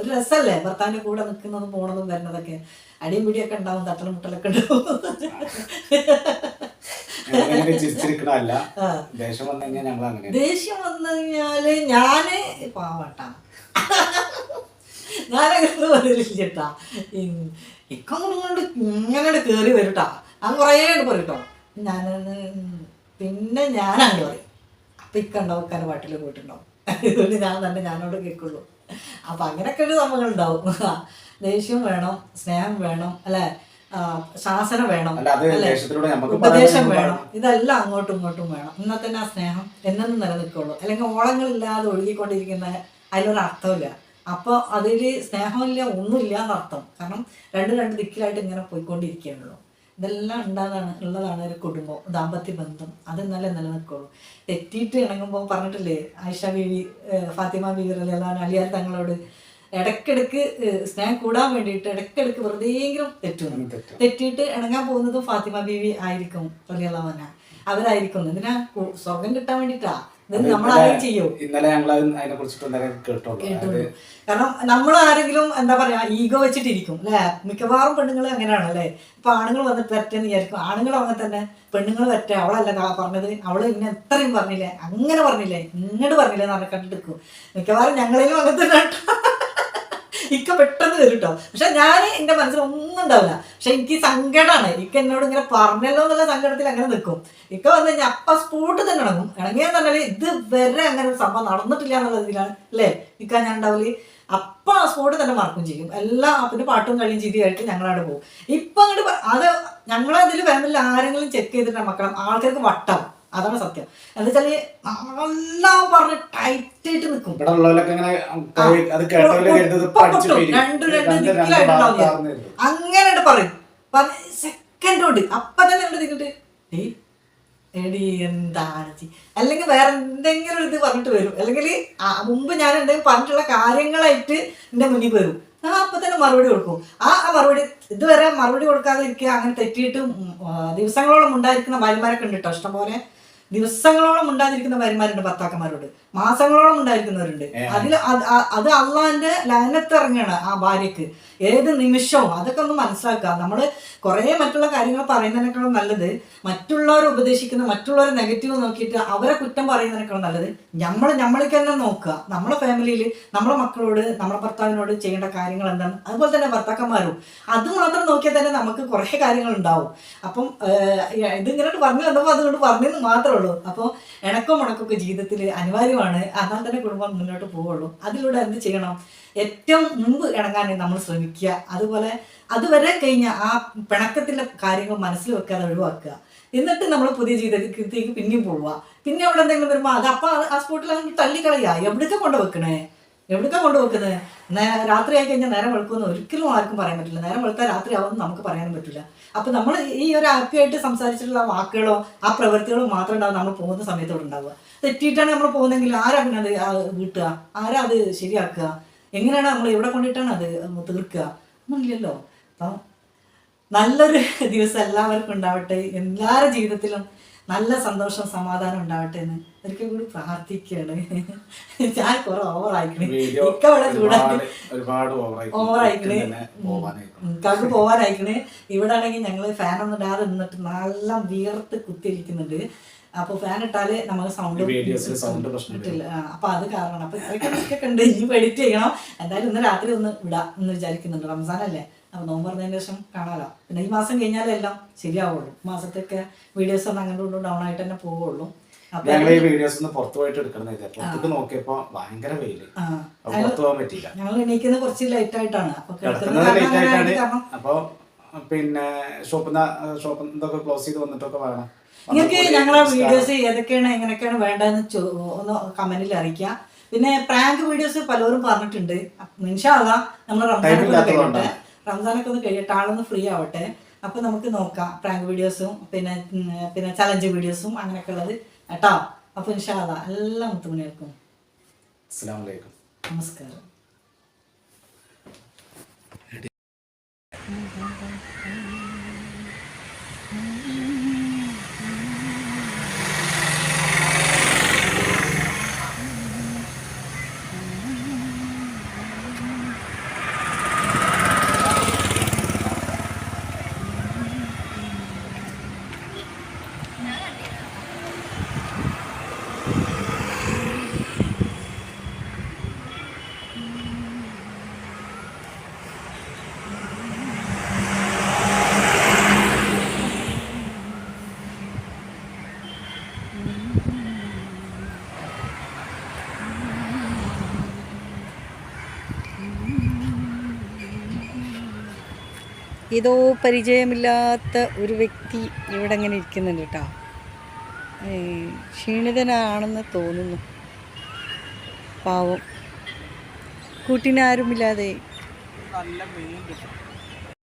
ഒരു രസമല്ലേ ഭർത്താവിന്റെ കൂടെ നിൽക്കുന്നതും പോണതും വരുന്നതൊക്കെ? അടിയും പിടിയൊക്കെ ഉണ്ടാവും തട്ടലും മുട്ടലൊക്കെ ഉണ്ടാവും. ദേഷ്യം വന്നു കഴിഞ്ഞാൽ ഞാൻ പാവട്ടാ. ഞാനങ്ങനെ പറയില്ലേട്ടാ ഇക്കൊന്നും കൊണ്ട് ഇങ്ങനെ കേറി വരട്ടാ. അങ്ങ് കുറേ പറയട്ടോ ഞാൻ പിന്നെ ഞാനാണ് അങ്ങനെ പറയും. അപ്പൊ ഇക്കണ്ടാവും ഇക്കാന്റെ പാട്ടിൽ പോയിട്ടുണ്ടാവും. ഇതുകൊണ്ട് ഞാൻ തന്നെ ഞാനോട് കേൾക്കുള്ളൂ അപ്പൊ അങ്ങനെയൊക്കെ ഒരു സംഭവങ്ങൾ ഉണ്ടാവും. ദേഷ്യം വേണം സ്നേഹം വേണം അല്ലെ? ശാസനം വേണം ഉപദേശം വേണം. ഇതെല്ലാം അങ്ങോട്ടും ഇങ്ങോട്ടും വേണം. എന്നാൽ തന്നെ ആ സ്നേഹം എന്നും നിലനിൽക്കുള്ളൂ. അല്ലെങ്കിൽ ഓളങ്ങളില്ലാതെ ഒഴുകിക്കൊണ്ടിരിക്കുന്ന അതിലൊരു അർത്ഥമില്ല. അപ്പോൾ അതിൽ സ്നേഹമില്ല ഒന്നുമില്ല എന്നർത്ഥം. കാരണം രണ്ട് രണ്ട് ദിക്കിലായിട്ട് ഇങ്ങനെ പോയിക്കൊണ്ടിരിക്കുകയാണല്ലോ. ഇതെല്ലാം ഉണ്ടാതാണ് ഉള്ളതാണ് ഒരു കുടുംബം ദാമ്പത്യ ബന്ധം. അത് എന്നാലേ നിലനിൽക്കുള്ളൂ. തെറ്റിയിട്ട് ഇണങ്ങുമ്പോൾ പറഞ്ഞിട്ടില്ലേ ആയിഷ ബീവി ഫാത്തിമ ബീവി അലിയാൻ അലിയാർ തങ്ങളോട് ഇടയ്ക്കിടയ്ക്ക് സ്നേഹം കൂടാൻ വേണ്ടിയിട്ട് ഇടയ്ക്കിടയ്ക്ക് വെറുതെയെങ്കിലും തെറ്റുന്നു. തെറ്റും. തെറ്റിയിട്ട് ഇണങ്ങാൻ പോകുന്നത് ഫാത്തിമ ബീവി ആയിരിക്കും റലിയല്ലാവന അവരായിരിക്കും. എന്തിനാ? സ്വർഗം കിട്ടാൻ വേണ്ടിട്ടാ ഇന്നലെ ഞങ്ങൾ അതിനെ കുറിച്ചിട്ട് കേട്ടോളൂ. കാരണം നമ്മൾ ആരെങ്കിലും എന്താ പറയാ ഈഗോ വെച്ചിട്ടിരിക്കും അല്ലെ? മിക്കവാറും പെണ്ണുങ്ങൾ അങ്ങനെയാണ് അല്ലേ ഇപ്പൊ ആണുങ്ങൾ വന്നിട്ട് പറ്റെന്ന് വിചാരിക്കും. ആണുങ്ങൾ അങ്ങനെ തന്നെ പെണ്ണുങ്ങൾ തെറ്റ അവളല്ല പറഞ്ഞത്. അവൾ ഇന്നെ എത്രയും പറഞ്ഞില്ലേ? അങ്ങനെ പറഞ്ഞില്ലേ? ഇങ്ങോട്ട് പറഞ്ഞില്ലേ എന്ന് പറഞ്ഞ കണ്ടിട്ട് മിക്കവാറും ഞങ്ങളിലും അങ്ങനെ തന്നെ ഇക്ക പെട്ടെന്ന് വരും കേട്ടോ പക്ഷെ ഞാൻ എന്റെ മനസ്സിൽ ഒന്നും ഉണ്ടാവില്ല. പക്ഷെ എനിക്ക് സങ്കടമാണ് ഇക്ക എന്നോട് ഇങ്ങനെ പറഞ്ഞല്ലോ എന്നുള്ള സങ്കടത്തിൽ അങ്ങനെ നിൽക്കും ഇക്ക വന്നു കഴിഞ്ഞാൽ അപ്പ സ്പോട്ട് തന്നെ ഇണങ്ങും ഇണങ്ങിയെന്ന് പറഞ്ഞാൽ ഇത് വരെ അങ്ങനെ ഒരു സംഭവം നടന്നിട്ടില്ല എന്നുള്ള ഇതിലാണ് അല്ലേ? ഇക്ക ഞാൻ ഉണ്ടാവില്ല അപ്പം ആ സ്പോട്ട് തന്നെ മാർക്കും ചെയ്യും. എല്ലാ അപ്പന്റെ പാട്ടും കളിയും ചെയ്തിയായിട്ട് ഞങ്ങളവിടെ പോകും. ഇപ്പം അങ്ങോട്ട് അത് ഞങ്ങളതിൽ ഫാമിലിയിൽ ആരെങ്കിലും ചെക്ക് ചെയ്തിട്ടുണ്ടെങ്കിൽ മക്കളും ആൾക്കാർക്ക് വട്ടം അതാണ് സത്യം. എന്താ വെച്ചാൽ പറഞ്ഞ് ടൈറ്റ് ആയിട്ട് നിൽക്കും ഇവിടെ ഉള്ളവരൊക്കെ ഇങ്ങനെ അത്. രണ്ട് അങ്ങനെ പറയും. സെക്കൻഡ് കൊണ്ട്. അപ്പൊ തന്നെ ഇവിടെ നിന്നിട്ട് എടി എന്താണ് അല്ലെങ്കിൽ വേറെ എന്തെങ്കിലും ഒരു ഇത് പറഞ്ഞിട്ട് വരും. അല്ലെങ്കിൽ മുമ്പ് ഞാൻ എന്തെങ്കിലും പറഞ്ഞിട്ടുള്ള കാര്യങ്ങളായിട്ട് എന്റെ മുന്നിൽ വരും. ആ അപ്പൊ തന്നെ മറുപടി കൊടുക്കും. ആ ആ മറുപടി ഇതുവരെ മറുപടി കൊടുക്കാതെ ഇരിക്കുക അങ്ങനെ തെറ്റിയിട്ട് ദിവസങ്ങളോളം ഉണ്ടായിരിക്കുന്ന ഭാര്യമാരൊക്കെ ഉണ്ട് കേട്ടോ ഇഷ്ടംപോലെ. ദിവസങ്ങളോളം ഉണ്ടാതിരിക്കുന്ന ഭാര്യമാരുണ്ട് ഭർത്താക്കന്മാരോട് മാസങ്ങളോളം ഉണ്ടായിരിക്കുന്നവരുണ്ട്. അതിൽ അത് അള്ളാന്റെ ലാനത്ത് ഇറങ്ങാണ് ആ ഭാര്യക്ക്. ഏത് നിമിഷവും അതൊക്കെ ഒന്ന് മനസ്സിലാക്കുക. നമ്മൾ കുറേ മറ്റുള്ള കാര്യങ്ങൾ പറയുന്നതിനേക്കാളും നല്ലത് മറ്റുള്ളവരെ ഉപദേശിക്കുന്ന മറ്റുള്ളവരെ നെഗറ്റീവ് നോക്കിയിട്ട് അവരെ കുറ്റം പറയുന്നതിനേക്കാളും നല്ലത് നമ്മൾ നമ്മൾക്ക് തന്നെ നോക്കുക. നമ്മളെ ഫാമിലിയിൽ നമ്മളെ മക്കളോട് നമ്മളെ ഭർത്താവിനോട് ചെയ്യേണ്ട കാര്യങ്ങൾ എന്താണ്? അതുപോലെ തന്നെ ഭർത്താക്കന്മാരും. അത് മാത്രം നോക്കിയാൽ തന്നെ നമുക്ക് കുറേ കാര്യങ്ങൾ ഉണ്ടാവും. അപ്പം ഇതിങ്ങനോട്ട് ഇതിങ്ങനെ പറഞ്ഞു തന്നപ്പോൾ അതുകൊണ്ട് പറഞ്ഞെന്ന് മാത്രമേ ഉള്ളൂ. അപ്പോൾ ഇണക്കോ മുണക്കൊക്കെ ജീവിതത്തിൽ അനിവാര്യമാണ്. എന്നാൽ തന്നെ കുടുംബം മുന്നോട്ട് പോവുള്ളൂ. അതിലൂടെ എന്ത് ചെയ്യണം? ഏറ്റവും മുമ്പ് ഇണങ്ങാൻ നമ്മൾ ശ്രമിക്കുക അതുപോലെ അതുവരെ കഴിഞ്ഞ ആ പിണക്കത്തിന്റെ കാര്യങ്ങൾ മനസ്സിൽ വെക്കാതെ ഒഴിവാക്കുക. എന്നിട്ട് നമ്മൾ പുതിയ ജീവിതത്തിലേക്ക് പിന്നെയും പോവുക. പിന്നെ അവിടെ എന്തെങ്കിലും വരുമ്പോൾ അത് അപ്പം ആ സ്പോട്ടിൽ അങ്ങ് തള്ളിക്കളയുക. എവിടേക്കാ കൊണ്ടുവെക്കണേ എവിടേക്കാ കൊണ്ടുവെക്കുന്നത് നേ രാത്രി ആയി കഴിഞ്ഞാൽ നേരം വെളുക്കുമെന്ന് ഒരിക്കലും ആർക്കും പറയാൻ പറ്റില്ല. നേരം വെളുത്താൽ രാത്രി ആവുമെന്ന് നമുക്ക് പറയാനും പറ്റില്ല. അപ്പൊ നമ്മൾ ഈ ഒരു ആപ്പിയായിട്ട് സംസാരിച്ചിട്ടുള്ള വാക്കുകളോ ആ പ്രവൃത്തികളോ മാത്രം ഉണ്ടാവും നമ്മൾ പോകുന്ന സമയത്തോട് ഉണ്ടാവുക. തെറ്റിയിട്ടാണ് നമ്മൾ പോകുന്നതെങ്കിൽ ആരാ പിന്നെ അത് വീട്ടുക? ആരാ അത് ശരിയാക്കുക? എങ്ങനെയാണ് നമ്മൾ എവിടെ കൊണ്ടിട്ടാണ് അത് തീർക്കുക? ഒന്നുമില്ലല്ലോ. അപ്പം നല്ലൊരു ദിവസം എല്ലാവർക്കും ഉണ്ടാവട്ടെ. എല്ലാവരുടെ ജീവിതത്തിലും നല്ല സന്തോഷം സമാധാനം ഉണ്ടാവട്ടെ എന്ന് ഒരിക്കൽ കൂടി പ്രാർത്ഥിക്കുകയാണ്. ഞാൻ കുറെ ഇവിടെ ഓവറായിക്കണേ കാക്ക് പോവാനായിക്കണേ. ഇവിടെ ആണെങ്കിൽ ഞങ്ങൾ ഫാനൊന്നും ഇടാതെ നിന്നിട്ട് നല്ല വിയർത്ത് കുത്തിയിരിക്കുന്നുണ്ട്. അപ്പൊ ഫാൻ ഇട്ടാൽ നമുക്ക് സൗണ്ട് കിട്ടില്ല ആ, അപ്പൊ അത് കാരണം. അപ്പൊ ഇതൊക്കെ ഉണ്ട്. ഇനി എഡിറ്റ് ചെയ്യണം. എന്തായാലും ഇന്ന് രാത്രി ഒന്ന് വിടാം എന്ന് വിചാരിക്കുന്നുണ്ട് റംസാൻ അല്ലേ? അപ്പൊ നോമ്പ് പറഞ്ഞതിന് ശേഷം കാണാലോ. പിന്നെ ഈ മാസം കഴിഞ്ഞാലേ എല്ലാം ശരിയാവുള്ളൂ. മാസത്തൊക്കെ വീഡിയോസ് ഒന്നും അങ്ങനെ ഇങ്ങോട്ടും ഡൗൺ ആയിട്ട് തന്നെ പോവുള്ളൂ. ഞങ്ങൾ ഈ വീഡിയോസ് ഒന്ന് പുറത്തു പോയിട്ട് എടുക്കണം പുറത്തേക്ക് നോക്കിയപ്പോ ഭയങ്കര വെയിൽ. പുറത്തു പോകാൻ ഞങ്ങൾ എണീക്കുന്നത് കുറച്ച് ലൈറ്റ് ആയിട്ടാണ്. അപ്പൊ പിന്നെ ഷോപ്പിൽ ഷോപ്പിൽ ഇതൊക്കെ ക്ലോസ് ചെയ്ത് വന്നിട്ടൊക്കെ വേണം. നിങ്ങൾക്ക് ഞങ്ങളെ വീഡിയോസ് ഏതൊക്കെയാണ് എങ്ങനെയൊക്കെയാണ് വേണ്ടതെന്ന് ഒന്ന് കമന്റിൽ അറിയിക്കുക. പിന്നെ പ്രാങ്ക് വീഡിയോസ് പലരും പറഞ്ഞിട്ടുണ്ട്. ഇൻഷാല്ല നമ്മൾ റംസാനൊക്കെ കഴിയട്ടെ. റംസാനൊക്കെ ഒന്ന് കഴിയട്ടെ ആളൊന്ന് ഫ്രീ ആവട്ടെ. അപ്പൊ നമുക്ക് നോക്കാം പ്രാങ്ക് വീഡിയോസും പിന്നെ പിന്നെ ചലഞ്ച് വീഡിയോസും അങ്ങനെയൊക്കെ ഉള്ളത്. കേട്ടോ? അപ്പൊ ഇൻഷാല്ല എല്ലാം മുത്തുമണികൾക്കും. നമസ്കാരം. ഏതോ പരിചയമില്ലാത്ത ഒരു വ്യക്തി ഇവിടെ അങ്ങനെ ഇരിക്കുന്നുണ്ട് കേട്ടോ. ക്ഷീണിതനാണെന്ന് തോന്നുന്നു. പാവം. കൂട്ടിനാരുമില്ലാതെ നല്ല മീൻ കിട്ടും.